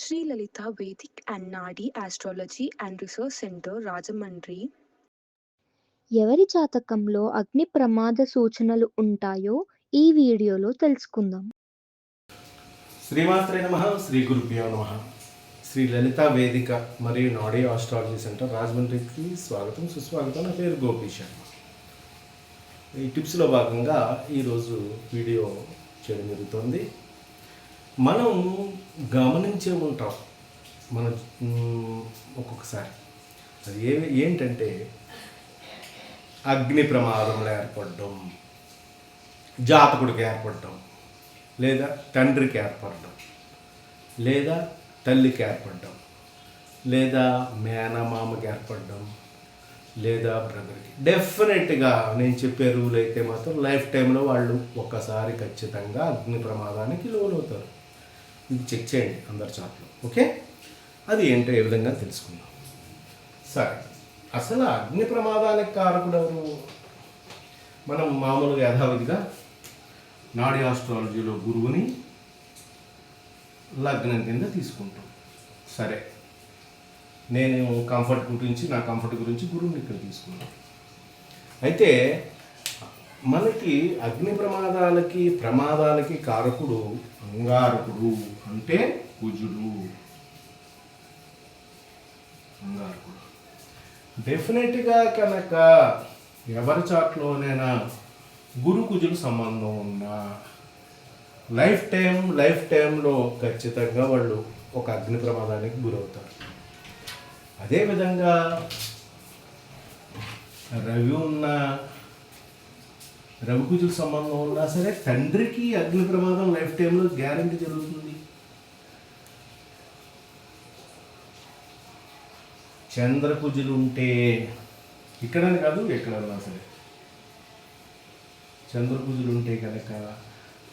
Shri Lalitha Vedic and Nadi astrology and research centre Rajahmundry. ఎవరి జాతకంలో అగ్ని ప్రమాద సూచనలు ఉంటాయో ఈ వీడియోలో తెలుసుకుందాం. శ్రీమాత్రే నమ శ్రీ గురుభ్యో నమ. శ్రీ లలిత వేదిక మరియు నాడీ ఆస్ట్రాలజీ సెంటర్ రాజమండ్రికి స్వాగతం సుస్వాగతం. నా పేరు గోపి శర్మ. ఈ టిప్స్లో భాగంగా ఈరోజు వీడియో చేయడం జరుగుతుంది. మనం గమనించే ఉంటాం మన ఒక్కొక్కసారి. అది ఏ ఏంటంటే అగ్ని ప్రమాదంలో ఏర్పడడం జాతకుడికి ఏర్పడడం లేదా తండ్రికి ఏర్పడడం లేదా తల్లికి ఏర్పడడం లేదా మేనమామకి ఏర్పడడం లేదా బ్రదర్కి. డెఫినెట్గా నేను చెప్పే రూల్ అయితే మాత్రం లైఫ్ టైంలో వాళ్ళు ఒక్కసారి ఖచ్చితంగా అగ్ని ప్రమాదానికి లోనవుతారు. ఇది చెక్ చేయండి అందరి చాట్లో ఓకే? అది ఏంటో ఏ విధంగా తెలుసుకుందాం. సరే అసలు అగ్ని ప్రమాదానికి కారకుడు ఎవరు మనం మామూలుగా యథావిధిగా నాడీ ఆస్ట్రాలజీలో గురువుని లగ్నం కింద తీసుకుంటాం. సరే నేను కంఫర్ట్ గురించి నా కంఫర్ట్ గురించి గురువుని ఇక్కడ తీసుకున్నాను అయితే మనకి అగ్ని ప్రమాదాలకి ప్రమాదాలకి కారకుడు అంగారకుడు అంటే కుజుడు. అంగారకుడు. డెఫినెట్గా కనుక ఎవరి చాట్లోనైనా గురు కుజులు సంబంధం ఉన్నా లైఫ్ టైం లైఫ్ టైంలో ఖచ్చితంగా వాళ్ళు ఒక అగ్ని ప్రమాదానికి గురవుతారు. అదేవిధంగా రవి ఉన్న రవికుజుల సంబంధం ఉన్నా సరే తండ్రికి అగ్ని ప్రమాదం లైఫ్ టైంలో గ్యారంటీ జరుగుతుంది. చంద్రకుజులు ఉంటే ఇక్కడని కాదు ఎక్కడన్నా సరే. చంద్రకుజులు ఉంటే కనుక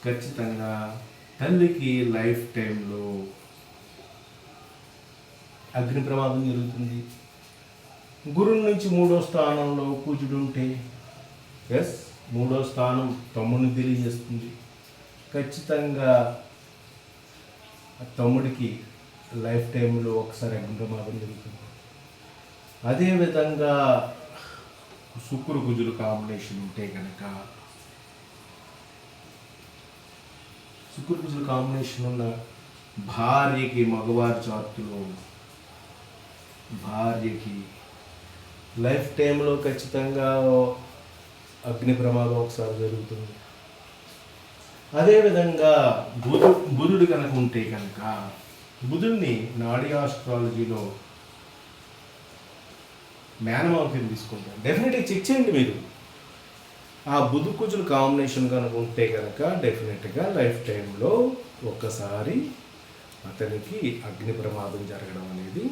ఖచ్చితంగా తల్లికి లైఫ్ టైంలో అగ్ని ప్రమాదం జరుగుతుంది. గురువు నుంచి మూడో స్థానంలో కుజుడు ఉంటే ఎస్? మూడో స్థానం తమ్ముడిని తెలియజేస్తుంది. ఖచ్చితంగా తమ్ముడికి లైఫ్ టైంలో ఒకసారి అగ్ని జరుగుతుంది. అదేవిధంగా శుక్రు కుజులు కాంబినేషన్ ఉంటే కనుక శుక్రు కుజుల కాంబినేషన్ ఉన్న భార్యకి మగవారి చార్టులో భార్యకి లైఫ్ టైంలో ఖచ్చితంగా అగ్ని ప్రమాదం ఒకసారి జరుగుతుంది. అదేవిధంగా బుధు బుధుడు కనుక ఉంటే కనుక బుధుడిని నాడి ఆస్ట్రాలజీలో మేనమావ కింద డెఫినెట్గా చెక్ చేయండి మీరు. ఆ బుధు కుజులు కాంబినేషన్ కనుక ఉంటే కనుక డెఫినెట్గా లైఫ్ టైంలో ఒక్కసారి అతనికి అగ్ని ప్రమాదం జరగడం అనేది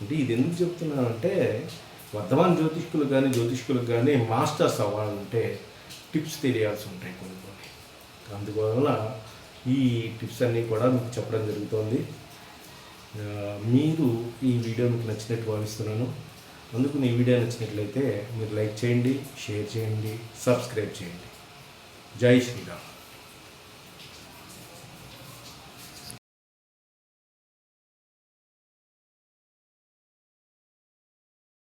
అంటే ఇది ఎందుకు చెప్తున్నానంటే వర్ధమాన జ్యోతిష్కులకు కానీ జ్యోతిష్కులకు కానీ మాస్టర్స్ అవ్వాలంటే టిప్స్ తెలియాల్సి ఉంటాయి కొన్ని కొన్ని. అందువలన ఈ టిప్స్ అన్నీ కూడా మీకు చెప్పడం జరుగుతోంది. మీరు ఈ వీడియో మీకు నచ్చినట్టు భావిస్తున్నాను. అందుకు ఈ వీడియో నచ్చినట్లయితే మీరు లైక్ చేయండి షేర్ చేయండి సబ్స్క్రైబ్ చేయండి. జై శ్రీరామ్.